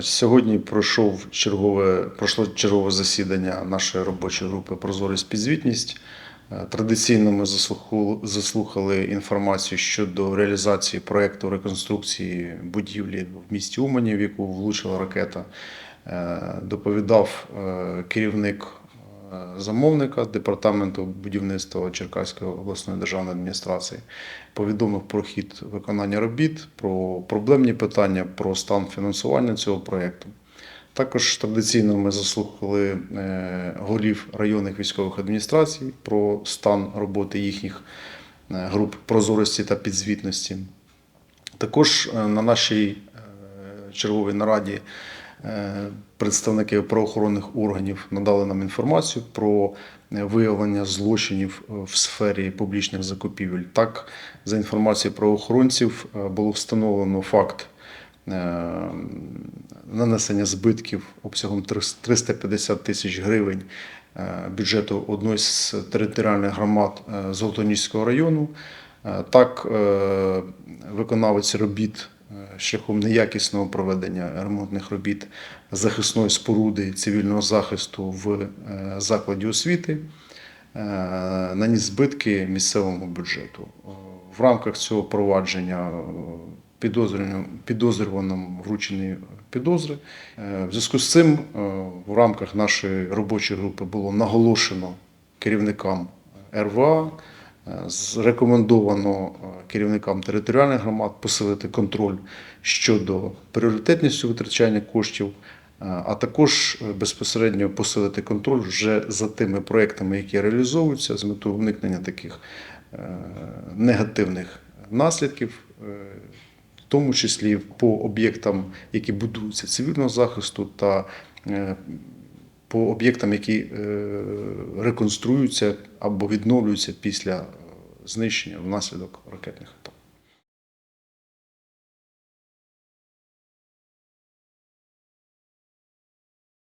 Сьогодні пройшов чергове, пройшло чергове засідання нашої робочої групи Прозорість підзвітність. Е, Традиційно ми заслухали, інформацію щодо реалізації проекту реконструкції будівлі в місті Умані, в яку влучила ракета. Е, Доповідав е, керівник замовника департаменту будівництва Черкаської обласної державної адміністрації. Повідомив про хід виконання робіт, про проблемні питання, про стан фінансування цього проєкту. Також традиційно ми заслухали е, голів районних військових адміністрацій про стан роботи їхніх е, груп прозорості та підзвітності. Також е, на нашій е, черговій нараді е, представники правоохоронних органів надали нам інформацію про е, виявлення злочинів е, в сфері публічних закупівель. Так, за інформацією правоохоронців, е, було встановлено факт е, нанесення збитків обсягом 350 тисяч гривень е, бюджету одної з територіальних громад е, Золотоніського району. Е, Так, е, виконавець робіт е, шляхом неякісного проведення ремонтних робіт захисної споруди цивільного захисту в е, закладі освіти е, наніс збитки місцевому бюджету. Е, В рамках цього провадження е, підозрюваним- вручені підозри. Е, В зв'язку з цим е, в рамках нашої робочої групи було наголошено керівникам РВА, е, зрекомендовано е, керівникам територіальних громад посилити контроль щодо пріоритетності витрачання коштів, е, а також безпосередньо посилити контроль вже за тими проектами, які реалізовуються з метою уникнення таких негативних наслідків. в тому числі по об'єктам, які будуються цивільного захисту, та по об'єктам, які е, реконструюються або відновлюються після е, знищення внаслідок ракетних